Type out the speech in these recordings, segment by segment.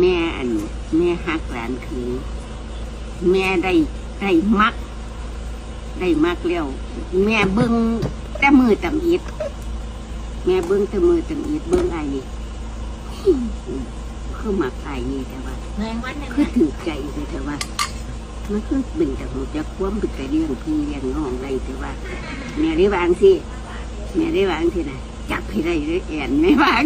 แม่อันแม่ฮักหลานคือ แม่ได้ได้มัก ได้มักแล้วแม่เบิ้งแต่มือตำอิดแม่เบิ้งแต่มือตำอิดเบิ้งไอ้นี่คือมักไอ้นี่แต่ว่าแมงวันหนึ่งคือถือใจเลยแต่ว่ามันคือบึงแต่หัวจะคว้มเป็นแต่เรื่องพี่เลี้ยงน้องอะไรแต่ว่าแม่ได้วางสิแม่ได้วางสินะจับให้ได้เลยแอนไม่วาง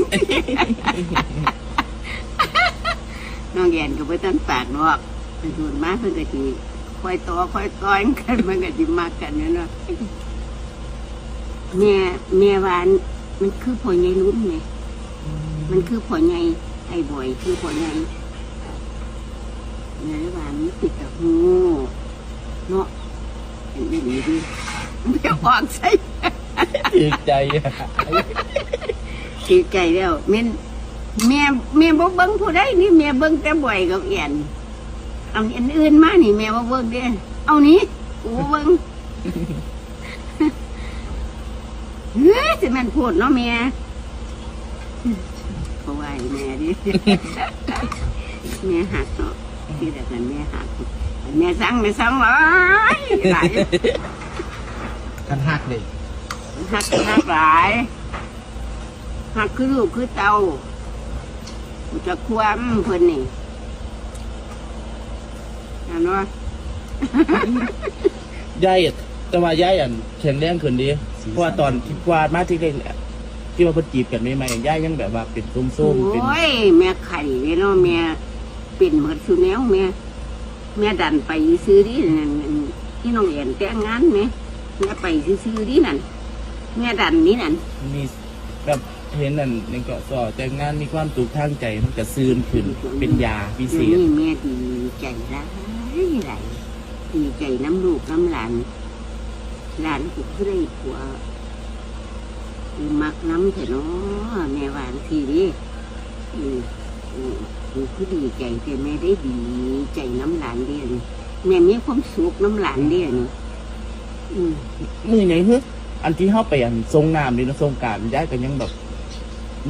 น้องแอนก็ไม่ต้องปากนอกเป็นส่วนมากเพิ่นก็จีคอยต่อคอยต้อยกันมันก็จีมากกันเนี่ยเนาะแม่แม่วานมันคือพ่อใหญ่รุ่นไงมันคือพ่อใหญ่ไอ้บ่อยคือพ่อใหญ่แม่วานมันติดกับหูเนาะเห็นได้ดีดิไม่ออกใส่อีกใจอะสีใจแล้วแม่น แม่แม่บ่เบิ่งผู้ใดนี่แม่เบิ่งแต่บ่อยกับเอียนเอาอันอื่นมานี่แม่บ่เบิ่งเด้เอานี้กูบ่เบิ่งเฮ้ยสิแม่นพูดเนาะแม่เพราะว่าให้แม่ดิ แม่หักเนาะที่แต่กันแม่หักแม่สั่งแม่สั่งหลายหลายกันหักเลยหักหักหลายหักคือลูกคือเตากู จะความเพิ่นนี่เห็นว่า ยายอะแต่ว่ายายอันแข็งแรงขึ้นดีเพราะว่าตอนที่กวาดมาที่เล่นที่ว่าเพิ่นจีบกันใหม่ๆยายยังแบบว่าเป็นตุ้มโอส้มเป็น้ย แม่ไข่เนี่ยเนาะแม่เป็นหมดสุแนวแม่แม่ดันไปซื้อดินั่นนั่นที่น้องเอ็นแต่งงานแม่แม่ไปซื้อดินั่นแม่ดันนี่นั่นมีแบบ เห็นนั่นนี่ก็สอแต่งงานมีความสุขทางใจมันก็ซื่นขึ้นเป็นยาพิเศษนี่แม่ดีใจร้ายหลายดีใจน้ำลูกน้ำหลานหลานกูคือได้ผัวกูมักน้ำเถอะเนาะแม่หวานทีนี้อืมอืมกูคือดีใจแต่แม่ได้ดีใจน้ำหลานเดียนแม่มีความสุขน้ำหลานเดียนอืมมือไหนฮึอันที่เข้าไปอันทรงน้ำนี่นะทรงกรารยายก็ยังแบบ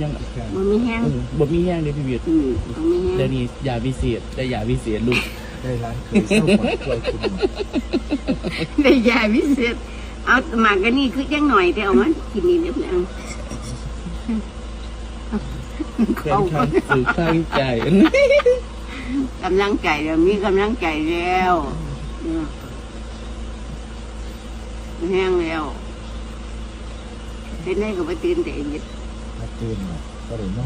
ยังมันไม่แห้งเออบ่มีแห้งเลยพี่เวียดอืมมันไม่แห้เดี๋ยวงนี้ยาพิเศษได้ยาพิเศษลูกได้ร้านเคยเช่าก่อนกล้วยคุณได้ยาวิเศษเอาหมากกันนี่คือจังหน่อยแต่เอามันกินนี่เดี๋ยวเอาเป็นเขาข้างสื่อข้างใจกำลังใจแล้วมีกำลังใจแล้วเออแห้งแล้วเป็นได้ก็ไปตื่นแต่เย็น ってるの、これな。